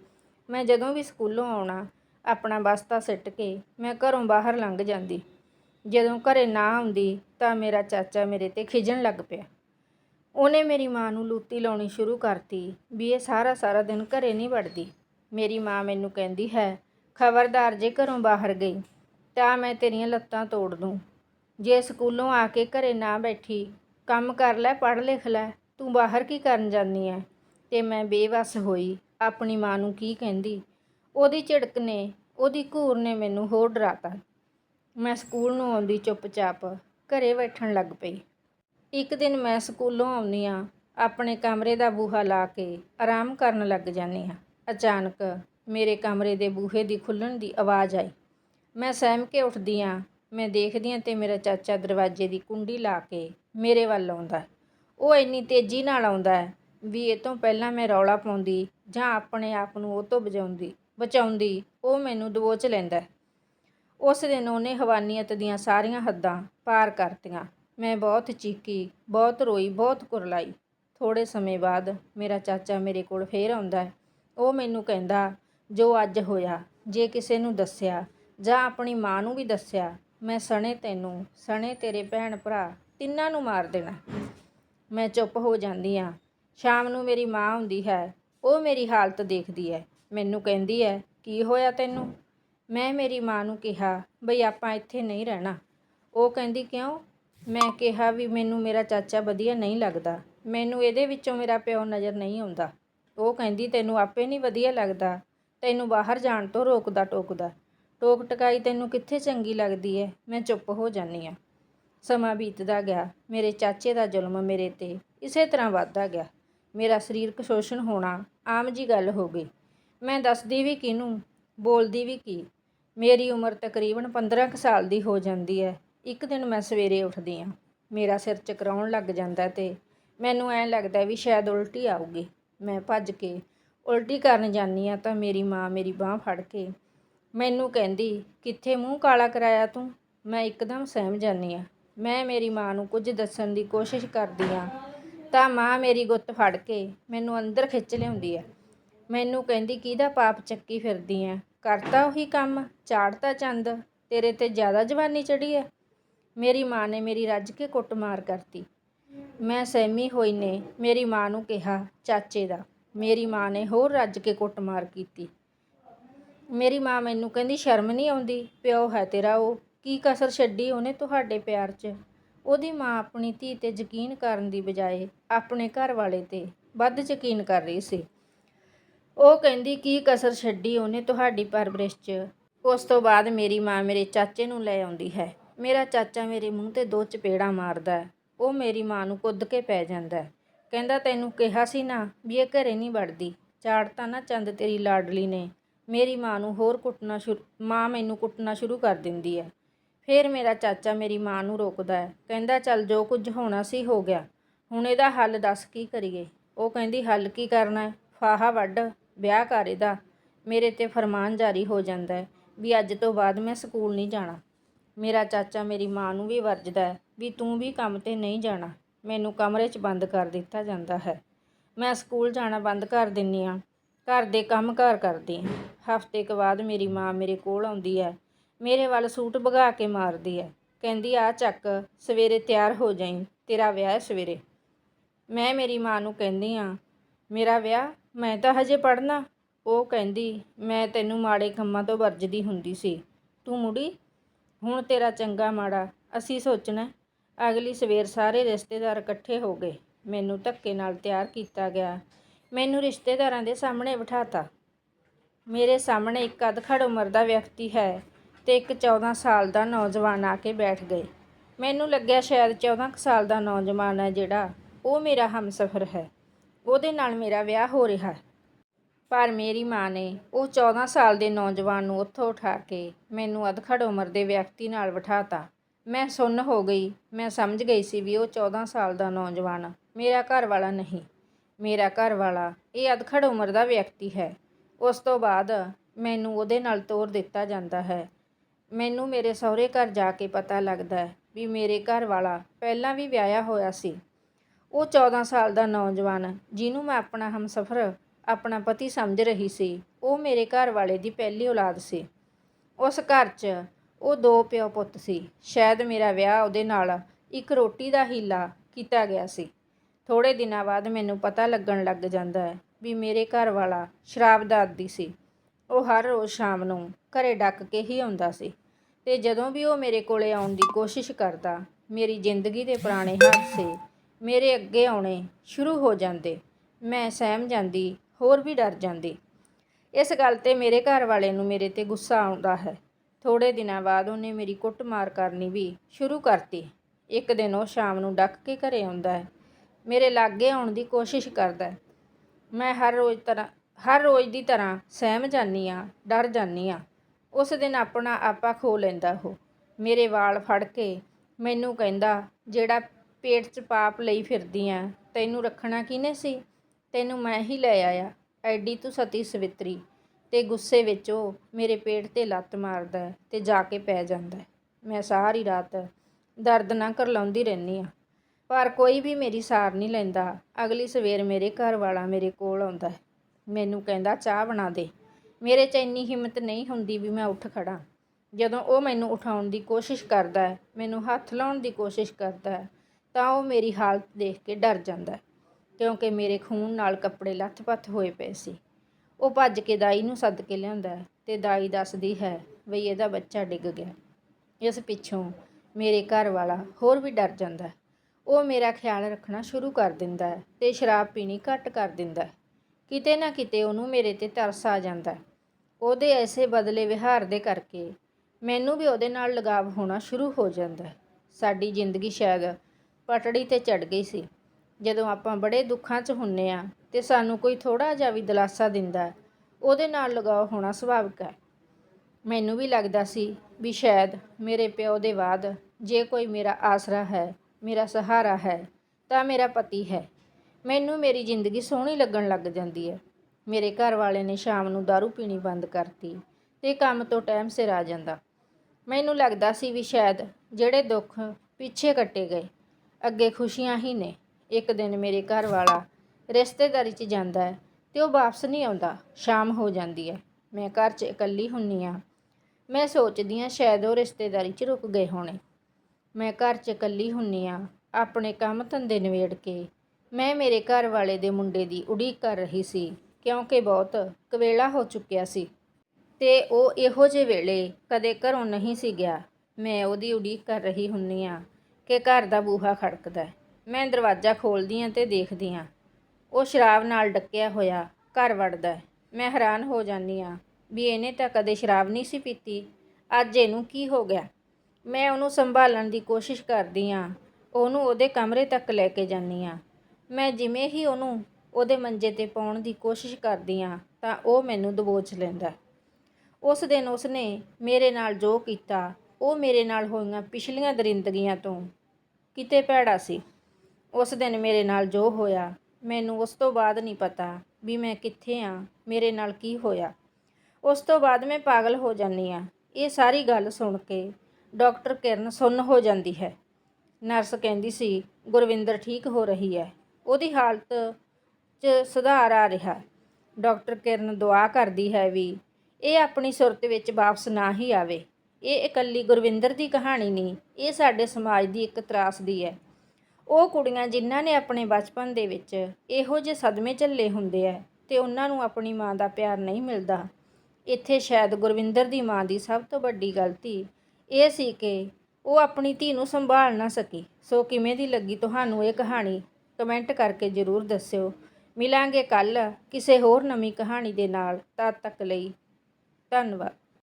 ਮੈਂ ਜਦੋਂ ਵੀ ਸਕੂਲੋਂ ਆਉਣਾ ਆਪਣਾ ਬਸਤਾ ਸਿੱਟ ਕੇ ਮੈਂ ਘਰੋਂ ਬਾਹਰ ਲੰਘ ਜਾਂਦੀ। ਜਦੋਂ ਘਰੇ ਨਾ ਆਉਂਦੀ ਤਾਂ ਮੇਰਾ ਚਾਚਾ ਮੇਰੇ ਤੇ ਖਿਜਣ ਲੱਗ ਪਿਆ। ਉਹਨੇ ਮੇਰੀ ਮਾਂ ਨੂੰ ਲੂਤੀ ਲਾਉਣੀ ਸ਼ੁਰੂ ਕਰਤੀ ਵੀ ਇਹ ਸਾਰਾ ਸਾਰਾ ਦਿਨ ਘਰੇ ਨਹੀਂ ਵੜਦੀ। ਮੇਰੀ ਮਾਂ ਮੈਨੂੰ ਕਹਿੰਦੀ ਹੈ, ਖਬਰਦਾਰ ਜੇ ਘਰੋਂ ਬਾਹਰ ਗਈ ਤਾਂ ਮੈਂ ਤੇਰੀਆਂ ਲੱਤਾਂ ਤੋੜ ਦੂੰ। ਜੇ ਸਕੂਲੋਂ ਆ ਕੇ ਘਰੇ ਨਾ ਬੈਠੀ, ਕੰਮ ਕਰ ਲੈ, ਪੜ੍ਹ ਲਿਖ ਲੈ, ਤੂੰ ਬਾਹਰ ਕੀ ਕਰਨ ਜਾਂਦੀ ਐ? ਤੇ ਮੈਂ ਬੇਵਸ ਹੋਈ ਆਪਣੀ ਮਾਂ ਨੂੰ ਕੀ ਕਹਿੰਦੀ? ਉਹਦੀ ਝਿੜਕ ਨੇ, ਉਹਦੀ ਘੂਰ ਨੇ ਮੈਨੂੰ ਹੋਰ ਡਰਾਤਾ। ਮੈਂ ਸਕੂਲ ਨੂੰ ਆਉਂਦੀ ਚੁੱਪਚਾਪ, ਘਰੇ ਬੈਠਣ ਲੱਗ ਪਈ। ਇੱਕ ਦਿਨ ਮੈਂ ਸਕੂਲੋਂ ਆਉਂਦੀ ਆ ਆਪਣੇ ਕਮਰੇ ਦਾ ਬੂਹਾ ਲਾ ਕੇ ਆਰਾਮ ਕਰਨ ਲੱਗ ਜਾਂਦੀ ਹਾਂ। ਅਚਾਨਕ ਮੇਰੇ ਕਮਰੇ ਦੇ ਬੂਹੇ ਦੀ ਖੁੱਲਣ ਦੀ ਆਵਾਜ਼ ਆਈ। ਮੈਂ ਸਹਿਮ ਕੇ ਉੱਠਦੀ ਆ ਮੈਂ ਦੇਖਦੀ ਆ ਤੇ ਮੇਰਾ ਚਾਚਾ ਦਰਵਾਜ਼ੇ ਦੀ ਕੁੰਡੀ ਲਾ ਕੇ ਮੇਰੇ ਵੱਲ ਆਉਂਦਾ ਉਹ ਇੰਨੀ ਤੇਜ਼ੀ ਨਾਲ ਆਉਂਦਾ ਹੈ ਵੀ ਇਹ ਤੋਂ ਪਹਿਲਾਂ ਮੈਂ ਰੌਲਾ ਪਾਉਂਦੀ ਜਾਂ ਆਪਣੇ ਆਪ ਨੂੰ ਉਹ ਤੋਂ ਬਚਾਉਂਦੀ ਬਚਾਉਂਦੀ, ਉਹ ਮੈਨੂੰ ਦਬੋਚ ਲੈਂਦਾ ਉਸ ਦਿਨ ਉਹਨੇ ਹਵਾਨੀਅਤ ਦੀਆਂ ਸਾਰੀਆਂ ਹੱਦਾਂ ਪਾਰ ਕਰਤੀਆਂ। ਮੈਂ ਬਹੁਤ ਚੀਕੀ, ਬਹੁਤ ਰੋਈ, ਬਹੁਤ ਕੁਰਲਾਈ। ਥੋੜੇ ਸਮੇਂ ਬਾਅਦ ਮੇਰਾ ਚਾਚਾ ਮੇਰੇ ਕੋਲ ਫੇਰ ਆਉਂਦਾ ਹੈ। ਉਹ ਮੈਨੂੰ ਕਹਿੰਦਾ, ਜੋ ਅੱਜ ਹੋਇਆ, ਜੇ ਕਿਸੇ ਨੂੰ ਦੱਸਿਆ, ਜਾਂ ਆਪਣੀ ਮਾਂ ਨੂੰ ਵੀ ਦੱਸਿਆ, ਮੈਂ ਸਣੇ ਤੈਨੂੰ, ਸਣੇ ਤੇਰੇ ਭੈਣ ਭਰਾ ਤਿੰਨਾਂ ਨੂੰ ਮਾਰ ਦੇਣਾ ਮੈਂ ਚੁੱਪ ਹੋ ਜਾਂਦੀ ਹਾਂ। ਸ਼ਾਮ ਨੂੰ ਮੇਰੀ ਮਾਂ ਹੁੰਦੀ ਹੈ, ਉਹ ਮੇਰੀ ਹਾਲਤ ਦੇਖਦੀ ਹੈ। ਮੈਨੂੰ ਕਹਿੰਦੀ ਹੈ ਕੀ ਹੋਇਆ ਤੈਨੂੰ? ਮੈਂ ਮੇਰੀ ਮਾਂ ਨੂੰ ਕਿਹਾ, ਬਈ ਆਪਾਂ ਇੱਥੇ ਨਹੀਂ ਰਹਿਣਾ। ਉਹ ਕਹਿੰਦੀ, ਕਿਉਂ? ਮੈਂ ਕਿਹਾ, ਵੀ ਮੈਨੂੰ ਮੇਰਾ ਚਾਚਾ ਵਧੀਆ ਨਹੀਂ ਲੱਗਦਾ। ਮੈਨੂੰ ਇਹਦੇ ਵਿੱਚੋਂ ਮੇਰਾ ਪਿਓ ਨਜ਼ਰ ਨਹੀਂ ਆਉਂਦਾ। ਉਹ ਕਹਿੰਦੀ, ਤੈਨੂੰ ਆਪੇ ਨਹੀਂ ਵਧੀਆ ਲੱਗਦਾ। ਤੈਨੂੰ ਬਾਹਰ ਜਾਣ ਤੋਂ ਰੋਕਦਾ ਟੋਕਦਾ। ਟੋਕ ਟਕਾਈ ਤੈਨੂੰ ਕਿੱਥੇ ਚੰਗੀ ਲੱਗਦੀ ਹੈ ਮੈਂ ਚੁੱਪ ਹੋ ਜਾਂਦੀ ਆ। ਸਮਾਂ ਬੀਤਦਾ ਗਿਆ। ਮੇਰੇ ਚਾਚੇ ਦਾ ਜ਼ੁਲਮ ਮੇਰੇ ਤੇ ਇਸੇ ਤਰ੍ਹਾਂ ਵੱਧਦਾ ਗਿਆ। ਮੇਰਾ ਸਰੀਰਕ ਸ਼ੋਸ਼ਣ ਹੋਣਾ ਆਮ ਜੀ ਗੱਲ ਹੋ ਗਈ। ਮੈਂ ਦੱਸਦੀ ਵੀ ਕਿਹਨੂੰ, ਬੋਲਦੀ ਵੀ ਕੀ? ਮੇਰੀ ਉਮਰ ਤਕਰੀਬਨ 15 ਕੁ ਸਾਲ ਦੀ ਹੋ ਜਾਂਦੀ ਹੈ ਇੱਕ ਦਿਨ ਮੈਂ ਸਵੇਰੇ ਉੱਠਦੀ ਹਾਂ ਮੇਰਾ ਸਿਰ ਚਕਰਾਉਣ ਲੱਗ ਜਾਂਦਾ ਤੇ ਮੈਨੂੰ ਐਂ ਲੱਗਦਾ ਵੀ ਸ਼ਾਇਦ ਉਲਟੀ ਆਊਗੀ। ਮੈਂ ਭੱਜ ਕੇ ਉਲਟੀ ਕਰਨ ਜਾਂਦੀ ਆ ਤਾਂ ਮੇਰੀ ਮਾਂ ਮੇਰੀ ਬਾਹ ਫੜ ਕੇ ਮੈਨੂੰ ਕਹਿੰਦੀ, ਕਿੱਥੇ ਮੂੰਹ ਕਾਲਾ ਕਰਾਇਆ ਤੂੰ? ਮੈਂ ਇੱਕਦਮ ਸਹਿਮ ਜਾਂਦੀ ਆ। ਮੈਂ ਮੇਰੀ ਮਾਂ ਨੂੰ ਕੁਝ ਦੱਸਣ ਦੀ ਕੋਸ਼ਿਸ਼ ਕਰਦੀ ਆ ਤਾਂ ਮਾਂ ਮੇਰੀ ਗੁੱਤ ਫੜ ਕੇ ਮੈਨੂੰ ਅੰਦਰ ਖਿੱਚ ਲਿਆਉਂਦੀ ਆ ਮੈਨੂੰ ਕਹਿੰਦੀ, ਕਿਹਦਾ ਪਾਪ ਚੱਕੀ ਫਿਰਦੀ ਆ ਕਰਤਾ ਉਹੀ ਕੰਮ ਚਾੜਤਾ ਚੰਦ। ਤੇਰੇ ਤੇ ਜ਼ਿਆਦਾ ਜਵਾਨੀ ਚੜੀ ਐ। ਮੇਰੀ ਮਾਂ ਨੇ ਮੇਰੀ ਰੱਜ ਕੇ ਕੁੱਟਮਾਰ ਕਰਤੀ। ਮੈਂ ਸਹਿਮੀ ਹੋਈ ਨੇ, ਮੇਰੀ ਮਾਂ ਨੂੰ ਕਿਹਾ, ਚਾਚੇ ਦਾ। ਮੇਰੀ ਮਾਂ ਨੇ ਹੋਰ ਰੱਜ ਕੇ ਕੁੱਟਮਾਰ ਕੀਤੀ। ਮੇਰੀ ਮਾਂ ਮੈਨੂੰ ਕਹਿੰਦੀ, ਸ਼ਰਮ ਨਹੀਂ ਆਉਂਦੀ? ਪਿਓ ਹੈ ਤੇਰਾ ਉਹ। ਕੀ ਕਸਰ ਛੱਡੀ ਉਹਨੇ ਤੁਹਾਡੇ ਪਿਆਰ 'ਚ? ਉਹਦੀ ਮਾਂ ਆਪਣੀ ਧੀ ਤੇ ਯਕੀਨ ਕਰਨ ਦੀ ਬਜਾਏ ਆਪਣੇ ਘਰ ਵਾਲੇ ਤੇ ਵੱਧ ਯਕੀਨ ਕਰ ਰਹੀ ਸੀ। ਉਹ ਕਹਿੰਦੀ, ਕੀ ਕਸਰ ਛੱਡੀ ਉਹਨੇ ਤੁਹਾਡੀ ਪਰਵਰਿਸ਼ 'ਚ? ਉਸ ਤੋਂ ਬਾਅਦ ਮੇਰੀ ਮਾਂ ਮੇਰੇ ਚਾਚੇ ਨੂੰ ਲੈ ਆਉਂਦੀ ਹੈ। ਮੇਰਾ ਚਾਚਾ ਮੇਰੇ ਮੂੰਹ ਤੇ ਦੋ ਚਪੇੜਾਂ ਮਾਰਦਾ ਉਹ ਮੇਰੀ ਮਾਂ ਨੂੰ ਕੁੱਦ ਕੇ ਪੈ ਜਾਂਦਾ ਕਹਿੰਦਾ, ਤੈਨੂੰ ਕਿਹਾ ਸੀ ਨਾ ਵੀ ਇਹ ਘਰੇ ਨਹੀਂ ਵੜਦੀ। ਚਾੜ ਤਾਂ ਨਾ ਚੰਦ ਤੇਰੀ ਲਾਡਲੀ ਨੇ। ਮੇਰੀ ਮਾਂ ਨੂੰ ਹੋਰ ਕੁੱਟਣਾ ਸ਼ੁਰੂ ਮਾਂ ਮੈਨੂੰ ਕੁੱਟਣਾ ਸ਼ੁਰੂ ਕਰ ਦਿੰਦੀ ਹੈ। ਫਿਰ ਮੇਰਾ ਚਾਚਾ ਮੇਰੀ ਮਾਂ ਨੂੰ ਰੋਕਦਾ ਹੈ। ਕਹਿੰਦਾ, ਚੱਲ ਜੋ ਕੁਝ ਹੋਣਾ ਸੀ ਹੋ ਗਿਆ। ਹੁਣ ਇਹਦਾ ਹੱਲ ਦੱਸ ਕੀ ਕਰੀਏ? ਉਹ ਕਹਿੰਦੀ, ਹੱਲ ਕੀ ਕਰਨਾ ਹੈ? ਫਾਹਾ ਵੱਢ। ਵਿਆਹ ਕਰ ਇਹਦਾ, ਮੇਰੇ ਤੇ ਫਰਮਾਨ ਜਾਰੀ ਹੋ ਜਾਂਦਾ ਹੈ ਵੀ ਅੱਜ ਤੋਂ ਬਾਅਦ ਮੈਂ ਸਕੂਲ ਨਹੀਂ ਜਾਣਾ। ਮੇਰਾ ਚਾਚਾ ਮੇਰੀ ਮਾਂ ਨੂੰ ਵੀ ਵਰਜਦਾ ਹੈ ਵੀ ਤੂੰ ਵੀ ਕੰਮ ਤੇ ਨਹੀਂ ਜਾਣਾ, ਮੈਨੂੰ ਕਮਰੇ 'ਚ ਬੰਦ ਕਰ ਦਿੱਤਾ ਜਾਂਦਾ ਹੈ। ਮੈਂ ਸਕੂਲ ਜਾਣਾ ਬੰਦ ਕਰ ਦਿੰਨੀ ਆ ਘਰ ਦੇ ਕੰਮ ਘਰ ਕਰਦੀ ਹਫ਼ਤੇ ਕੁ ਬਾਅਦ ਮੇਰੀ ਮਾਂ ਮੇਰੇ ਕੋਲ ਆਉਂਦੀ ਹੈ, ਮੇਰੇ ਵੱਲ ਸੂਟ ਭਗਾ ਕੇ ਮਾਰਦੀ ਹੈ, ਕਹਿੰਦੀ, ਆ ਚੱਕ, ਸਵੇਰੇ ਤਿਆਰ ਹੋ ਜਾਈਂ, ਤੇਰਾ ਵਿਆਹ ਹੈ ਸਵੇਰੇ। ਮੈਂ ਮੇਰੀ ਮਾਂ ਨੂੰ ਕਹਿੰਦੀ ਆ ਮੇਰਾ ਵਿਆਹ ਮੈਂ ਤਾਂ ਹਜੇ ਪੜ੍ਹਨਾ। ਉਹ ਕਹਿੰਦੀ, ਮੈਂ ਤੈਨੂੰ ਮਾੜੇ ਕੰਮਾਂ ਤੋਂ ਵਰਜਦੀ ਹੁੰਦੀ ਸੀ। ਤੂੰ ਮੁੜੀ? ਹੁਣ ਤੇਰਾ ਚੰਗਾ ਮਾੜਾ। ਅਸੀਂ ਸੋਚਣਾ, ਅਗਲੀ ਸਵੇਰ ਸਾਰੇ ਰਿਸ਼ਤੇਦਾਰ ਇਕੱਠੇ ਹੋ ਗਏ। ਮੈਨੂੰ ਧੱਕੇ ਨਾਲ ਤਿਆਰ ਕੀਤਾ ਗਿਆ। ਮੈਨੂੰ ਰਿਸ਼ਤੇਦਾਰਾਂ ਦੇ ਸਾਹਮਣੇ ਬਿਠਾਤਾ। ਮੇਰੇ ਸਾਹਮਣੇ ਇੱਕ ਅਧਖੜ ਉਮਰ ਦਾ ਵਿਅਕਤੀ ਹੈ ਤੇ ਇੱਕ 14 ਸਾਲ ਦਾ ਨੌਜਵਾਨ ਆ ਕੇ ਬੈਠ ਗਏ। ਮੈਨੂੰ ਲੱਗਿਆ ਸ਼ਾਇਦ 14 ਕੁ ਸਾਲ ਦਾ ਨੌਜਵਾਨ ਹੈ ਜਿਹੜਾ। ਉਹ ਮੇਰਾ ਹਮਸਫਰ ਹੈ। ਉਹਦੇ ਨਾਲ ਮੇਰਾ ਵਿਆਹ ਹੋ ਰਿਹਾ ਪਰ ਮੇਰੀ ਮਾਂ ਨੇ ਉਹ 14 ਸਾਲ ਦੇ ਨੌਜਵਾਨ ਨੂੰ ਉੱਥੋਂ ਉਠਾ ਕੇ ਮੈਨੂੰ ਅਧਖੜ ਉਮਰ ਦੇ ਵਿਅਕਤੀ ਨਾਲ ਬਿਠਾਤਾ। ਮੈਂ ਸੁੰਨ ਹੋ ਗਈ। ਮੈਂ ਸਮਝ ਗਈ ਸੀ ਵੀ ਉਹ 14 ਸਾਲ ਦਾ ਨੌਜਵਾਨ ਮੇਰਾ ਘਰ ਵਾਲਾ ਨਹੀਂ। ਮੇਰਾ ਘਰ ਵਾਲਾ ਇਹ ਅਧਖੜ ਉਮਰ ਦਾ ਵਿਅਕਤੀ ਹੈ। ਉਸ ਤੋਂ ਬਾਅਦ ਮੈਨੂੰ ਉਹਦੇ ਨਾਲ ਤੋਰ ਦਿੱਤਾ ਜਾਂਦਾ ਹੈ। ਮੈਨੂੰ ਮੇਰੇ ਸਹੁਰੇ ਘਰ ਜਾ ਕੇ ਪਤਾ ਲੱਗਦਾ ਵੀ ਮੇਰੇ ਘਰ ਵਾਲਾ ਪਹਿਲਾਂ ਵੀ ਵਿਆਹਿਆ ਹੋਇਆ ਸੀ। ਉਹ 14 ਸਾਲ ਦਾ ਨੌਜਵਾਨ, ਜਿਹਨੂੰ ਮੈਂ ਆਪਣਾ ਹਮਸਫਰ, ਆਪਣਾ ਪਤੀ ਸਮਝ ਰਹੀ ਸੀ। ਉਹ ਮੇਰੇ ਘਰ ਵਾਲੇ ਦੀ ਪਹਿਲੀ ਔਲਾਦ ਸੀ। ਉਸ ਘਰ 'ਚ ਉਹ ਦੋ ਪਿਓ ਪੁੱਤ ਸੀ। ਸ਼ਾਇਦ ਮੇਰਾ ਵਿਆਹ ਉਹਦੇ ਨਾਲ ਇੱਕ ਰੋਟੀ ਦਾ ਹੀਲਾ ਕੀਤਾ ਗਿਆ ਸੀ। ਥੋੜੇ ਦਿਨਾਂ ਬਾਅਦ ਮੈਨੂੰ ਪਤਾ ਲੱਗਣ ਲੱਗ ਜਾਂਦਾ ਹੈ ਵੀ ਮੇਰੇ ਘਰ ਵਾਲਾ ਸ਼ਰਾਬ ਦਾ ਆਦੀ ਸੀ। ਉਹ ਹਰ ਰੋਜ਼ ਸ਼ਾਮ ਨੂੰ ਘਰੇ ਡੱਕ ਕੇ ਹੀ ਆਉਂਦਾ ਸੀ ਤੇ ਜਦੋਂ ਵੀ ਉਹ ਮੇਰੇ ਕੋਲੇ ਆਉਣ ਦੀ ਕੋਸ਼ਿਸ਼ ਕਰਦਾ, ਮੇਰੀ ਜ਼ਿੰਦਗੀ ਦੇ ਪੁਰਾਣੇ ਹਾਦਸੇ ਮੇਰੇ ਅੱਗੇ ਆਉਣੇ ਸ਼ੁਰੂ ਹੋ ਜਾਂਦੇ। ਮੈਂ ਸਹਿਮ ਜਾਂਦੀ, ਹੋਰ ਵੀ ਡਰ ਜਾਂਦੀ। ਇਸ ਗੱਲ ਤੇ ਮੇਰੇ ਘਰ ਵਾਲੇ ਨੂੰ ਮੇਰੇ ਤੇ ਗੁੱਸਾ ਆਉਂਦਾ ਹੈ। ਥੋੜੇ ਦਿਨਾਂ ਬਾਅਦ ਉਹਨੇ ਮੇਰੀ ਕੁੱਟਮਾਰ ਕਰਨੀ ਵੀ ਸ਼ੁਰੂ ਕਰਤੀ। ਇੱਕ ਦਿਨ ਉਹ ਸ਼ਾਮ ਨੂੰ ਡੱਕ ਕੇ ਘਰੇ ਆਉਂਦਾ ਹੈ। ਮੇਰੇ ਲਾਗੇ ਆਉਣ ਦੀ ਕੋਸ਼ਿਸ਼ ਕਰਦਾ ਹੈ। ਮੈਂ ਹਰ ਰੋਜ਼ ਤਰ੍ਹਾਂ, ਹਰ ਰੋਜ਼ ਦੀ ਤਰ੍ਹਾਂ ਸਹਿਮ ਜਾਂਦੀ ਆ ਡਰ ਜਾਂਦੀ ਆ ਉਸ ਦਿਨ ਆਪਣਾ ਆਪਾ ਖੋ ਲੈਂਦਾ ਉਹ। ਮੇਰੇ ਵਾਲ ਫੜ ਕੇ ਮੈਨੂੰ ਕਹਿੰਦਾ, ਜਿਹੜਾ ਪੇਟ 'ਚ ਪਾਪ ਲਈ ਫਿਰਦੀ ਆ। ਤੈਨੂੰ ਰੱਖਣਾ ਕਿਹਨੇ ਸੀ? ਤੈਨੂੰ ਮੈਂ ਹੀ ਲੈ ਆਇਆ। ਐਡੀ ਤੂੰ ਸਤੀ ਸਵਿਤਰੀ। ਤੇ ਗੁੱਸੇ ਵਿੱਚ ਉਹ ਮੇਰੇ ਪੇਟ ਤੇ ਲੱਤ ਮਾਰਦਾ ਹੈ ਤੇ ਜਾ ਕੇ ਪੈ ਜਾਂਦਾ ਮੈਂ ਸਾਰੀ ਰਾਤ ਦਰਦ ਨਾ ਕਰਲਾਉਂਦੀ ਰਹਿੰਦੀ ਆ। ਪਰ ਕੋਈ ਵੀ ਮੇਰੀ ਸਾਰ ਨਹੀਂ ਲੈਂਦਾ। ਅਗਲੀ ਸਵੇਰ ਮੇਰੇ ਘਰ ਵਾਲਾ ਮੇਰੇ ਕੋਲ ਆਉਂਦਾ ਮੈਨੂੰ ਕਹਿੰਦਾ, ਚਾਹ ਬਣਾ ਦੇ। ਮੇਰੇ 'ਚ ਇੰਨੀ ਹਿੰਮਤ ਨਹੀਂ ਹੁੰਦੀ ਵੀ ਮੈਂ ਉੱਠ ਖੜਾਂ। ਜਦੋਂ ਉਹ ਮੈਨੂੰ ਉਠਾਉਣ ਦੀ ਕੋਸ਼ਿਸ਼ ਕਰਦਾ ਹੈ, ਮੈਨੂੰ ਹੱਥ ਲਾਉਣ ਦੀ ਕੋਸ਼ਿਸ਼ ਕਰਦਾ ਹੈ ਤਾਂ ਉਹ ਮੇਰੀ ਹਾਲਤ ਦੇਖ ਕੇ ਡਰ ਜਾਂਦਾ ਕਿਉਂਕਿ ਮੇਰੇ ਖੂਨ ਨਾਲ ਕੱਪੜੇ ਲੱਥ-ਪੱਥ ਹੋਏ ਪਏ ਸੀ। ਉਹ ਭੱਜ ਕੇ ਦਾਈ ਨੂੰ ਸੱਦ ਕੇ ਲਿਆਉਂਦਾ ਹੈ ਤੇ ਦਾਈ ਦੱਸਦੀ ਹੈ ਵੀ ਇਹਦਾ ਬੱਚਾ ਡਿੱਗ ਗਿਆ। ਇਸ ਪਿੱਛੋਂ ਮੇਰੇ ਘਰ ਵਾਲਾ ਹੋਰ ਵੀ ਡਰ ਜਾਂਦਾ ਉਹ ਮੇਰਾ ਖਿਆਲ ਰੱਖਣਾ ਸ਼ੁਰੂ ਕਰ ਦਿੰਦਾ ਹੈ ਤੇ ਸ਼ਰਾਬ ਪੀਣੀ ਘੱਟ ਕਰ ਦਿੰਦਾ ਹੈ। ਕਿਤੇ ਨਾ ਕਿਤੇ ਉਹਨੂੰ ਮੇਰੇ ਤੇ ਤਰਸ ਆ ਜਾਂਦਾ ਹੈ। ਉਹਦੇ ਐਸੇ ਬਦਲੇ ਵਿਹਾਰ ਦੇ ਕਰਕੇ ਮੈਨੂੰ ਵੀ ਉਹਦੇ ਨਾਲ ਲਗਾਵ ਹੋਣਾ ਸ਼ੁਰੂ ਹੋ ਜਾਂਦਾ ਹੈ। ਸਾਡੀ ਜ਼ਿੰਦਗੀ ਸ਼ਾਇਦ ਪਟੜੀ ਤੇ ਚੜ ਗਈ ਸੀ। ਜਦੋਂ ਆਪਾਂ ਬੜੇ ਦੁੱਖਾਂ 'ਚ ਹੁੰਨੇ ਆ ਤੇ ਸਾਨੂੰ ਕੋਈ ਥੋੜਾ ਜਿਹਾ ਵੀ ਦਿਲਾਸਾ ਦਿੰਦਾ ਉਹਦੇ ਨਾਲ ਲਗਾਓ ਹੋਣਾ ਸੁਭਾਵਿਕ ਹੈ। ਮੈਨੂੰ ਵੀ ਲੱਗਦਾ ਸੀ ਵੀ ਸ਼ਾਇਦ ਮੇਰੇ ਪਿਓ ਦੇ ਬਾਅਦ ਜੇ ਕੋਈ ਮੇਰਾ ਆਸਰਾ ਹੈ, ਮੇਰਾ ਸਹਾਰਾ ਹੈ, ਤਾਂ ਮੇਰਾ ਪਤੀ ਹੈ। ਮੈਨੂੰ ਮੇਰੀ ਜ਼ਿੰਦਗੀ ਸੋਹਣੀ ਲੱਗਣ ਲੱਗ ਜਾਂਦੀ ਹੈ। ਮੇਰੇ ਘਰ ਵਾਲੇ ਨੇ ਸ਼ਾਮ ਨੂੰ दारू ਪੀਣੀ ਬੰਦ ਕਰਤੀ ਤੇ ਕੰਮ ਤੋਂ ਟਾਈਮ ਸਿਰ ਆ ਜਾਂਦਾ। ਮੈਨੂੰ ਲੱਗਦਾ ਸੀ ਵੀ ਸ਼ਾਇਦ ਜਿਹੜੇ ਦੁੱਖ ਪਿੱਛੇ ਕੱਟੇ ਗਏ ਅੱਗੇ ਖੁਸ਼ੀਆਂ ਹੀ ਨੇ। ਇੱਕ ਦਿਨ ਮੇਰੇ ਘਰ ਵਾਲਾ ਰਿਸ਼ਤੇਦਾਰੀ 'ਚ ਜਾਂਦਾ ਹੈ ਤੇ ਉਹ ਵਾਪਸ ਨਹੀਂ ਆਉਂਦਾ। ਸ਼ਾਮ ਹੋ ਜਾਂਦੀ ਹੈ। ਮੈਂ ਘਰ 'ਚ ਇਕੱਲੀ ਹੁੰਨੀ ਆ ਮੈਂ ਸੋਚਦੀ ਹਾਂ ਸ਼ਾਇਦ ਉਹ ਰਿਸ਼ਤੇਦਾਰੀ 'ਚ ਰੁਕ ਗਏ ਹੋਣੇ। ਮੈਂ ਘਰ 'ਚ ਇਕੱਲੀ ਹੁੰਨੀ ਆ ਆਪਣੇ ਕੰਮ ਧੰਦੇ ਨਿਬੇੜ ਕੇ ਮੈਂ ਮੇਰੇ ਘਰ ਵਾਲੇ ਦੇ ਮੁੰਡੇ ਦੀ ਉਡੀਕ ਕਰ ਰਹੀ ਸੀ, ਕਿਉਂਕਿ ਬਹੁਤ ਕਵੇਲਾ ਹੋ ਚੁੱਕਿਆ ਸੀ। ਤੇ ਉਹ ਇਹੋ ਜਿਹੇ ਵੇਲੇ ਕਦੇ ਘਰੋਂ ਨਹੀਂ ਸੀ ਗਿਆ। ਮੈਂ ਉਹਦੀ ਉਡੀਕ ਕਰ ਰਹੀ ਹੁੰਨੀ ਆ ਕਿ ਘਰ ਦਾ ਬੂਹਾ ਖੜਕਦਾ ਮੈਂ ਦਰਵਾਜ਼ਾ ਖੋਲਦੀ ਹਾਂ ਤੇ ਦੇਖਦੀ ਹਾਂ। ਉਹ ਸ਼ਰਾਬ ਨਾਲ ਡੱਕਿਆ ਹੋਇਆ ਘਰ ਵੜਦਾ ਮੈਂ ਹੈਰਾਨ ਹੋ ਜਾਂਦੀ ਹਾਂ ਵੀ ਇਹਨੇ ਤਾਂ ਕਦੇ ਸ਼ਰਾਬ ਨਹੀਂ ਸੀ ਪੀਤੀ। ਅੱਜ ਇਹਨੂੰ ਕੀ ਹੋ ਗਿਆ? ਮੈਂ ਉਹਨੂੰ ਸੰਭਾਲਣ ਦੀ ਕੋਸ਼ਿਸ਼ ਕਰਦੀ ਹਾਂ। ਉਹਨੂੰ ਉਹਦੇ ਕਮਰੇ ਤੱਕ ਲੈ ਕੇ ਜਾਂਦੀ ਹਾਂ। ਮੈਂ ਜਿਵੇਂ ਹੀ ਉਹਨੂੰ ਉਹਦੇ ਮੰਜੇ ਤੇ ਪਾਉਣ ਦੀ ਕੋਸ਼ਿਸ਼ ਕਰਦੀ ਹਾਂ ਤਾਂ ਉਹ ਮੈਨੂੰ ਦਬੋਚ ਲੈਂਦਾ ਉਸ ਦਿਨ ਉਸਨੇ ਮੇਰੇ ਨਾਲ ਜੋ ਕੀਤਾ, ਉਹ ਮੇਰੇ ਨਾਲ ਹੋਈਆਂ ਪਿਛਲੀਆਂ ਦਰਿੰਦਗੀਆਂ ਤੋਂ ਕਿਤੇ ਭੈੜਾ ਸੀ। ਉਸ ਦਿਨ ਮੇਰੇ ਨਾਲ ਜੋ ਹੋਇਆ, ਮੈਨੂੰ ਉਸ ਤੋਂ ਬਾਅਦ ਨਹੀਂ ਪਤਾ ਵੀ ਮੈਂ ਕਿੱਥੇ ਆ, ਮੇਰੇ ਨਾਲ ਕੀ ਹੋਇਆ। ਉਸ ਤੋਂ ਬਾਅਦ ਮੈਂ ਪਾਗਲ ਹੋ ਜਾਂਦੀ ਆ। ਇਹ ਸਾਰੀ ਗੱਲ ਸੁਣ ਕੇ ਡਾਕਟਰ ਕਿਰਨ ਸੁੰਨ ਹੋ ਜਾਂਦੀ ਹੈ। ਨਰਸ ਕਹਿੰਦੀ ਸੀ, ਗੁਰਵਿੰਦਰ ਠੀਕ ਹੋ ਰਹੀ ਹੈ। ਉਹਦੀ ਹਾਲਤ 'ਚ ਸੁਧਾਰ ਆ ਰਿਹਾ। ਡਾਕਟਰ ਕਿਰਨ ਦੁਆ ਕਰਦੀ ਹੈ ਵੀ ਇਹ ਆਪਣੀ ਸੁਰਤ ਵਿੱਚ ਵਾਪਸ ਨਾ ਹੀ ਆਵੇ। ਇਹ ਇਕੱਲੀ ਗੁਰਵਿੰਦਰ ਦੀ ਕਹਾਣੀ ਨਹੀਂ, ਇਹ ਸਾਡੇ ਸਮਾਜ ਦੀ ਇੱਕ ਤਰਾਸਦੀ ਹੈ। ਉਹ ਕੁੜੀਆਂ ਜਿਨ੍ਹਾਂ ਨੇ ਆਪਣੇ ਬਚਪਨ ਦੇ ਵਿੱਚ ਇਹੋ ਜਿਹੇ ਸਦਮੇ ਝੱਲੇ ਹੁੰਦੇ ਆ ਤੇ ਉਹਨਾਂ ਨੂੰ ਆਪਣੀ ਮਾਂ ਦਾ ਪਿਆਰ ਨਹੀਂ ਮਿਲਦਾ। ਇੱਥੇ ਸ਼ਾਇਦ ਗੁਰਵਿੰਦਰ ਦੀ ਮਾਂ ਦੀ ਸਭ ਤੋਂ ਵੱਡੀ ਗਲਤੀ ਇਹ ਸੀ ਕਿ ਉਹ ਆਪਣੀ ਧੀ ਨੂੰ ਸੰਭਾਲ ਨਾ ਸਕੀ। ਸੋ ਕਿਵੇਂ ਦੀ ਲੱਗੀ ਤੁਹਾਨੂੰ ਇਹ ਕਹਾਣੀ? ਕਮੈਂਟ ਕਰਕੇ ਜ਼ਰੂਰ ਦੱਸਿਓ। ਮਿਲਾਂਗੇ ਕੱਲ ਕਿਸੇ ਹੋਰ ਨਵੀਂ ਕਹਾਣੀ ਦੇ ਨਾਲ। ਤਦ ਤੱਕ ਲਈ ਧੰਨਵਾਦ।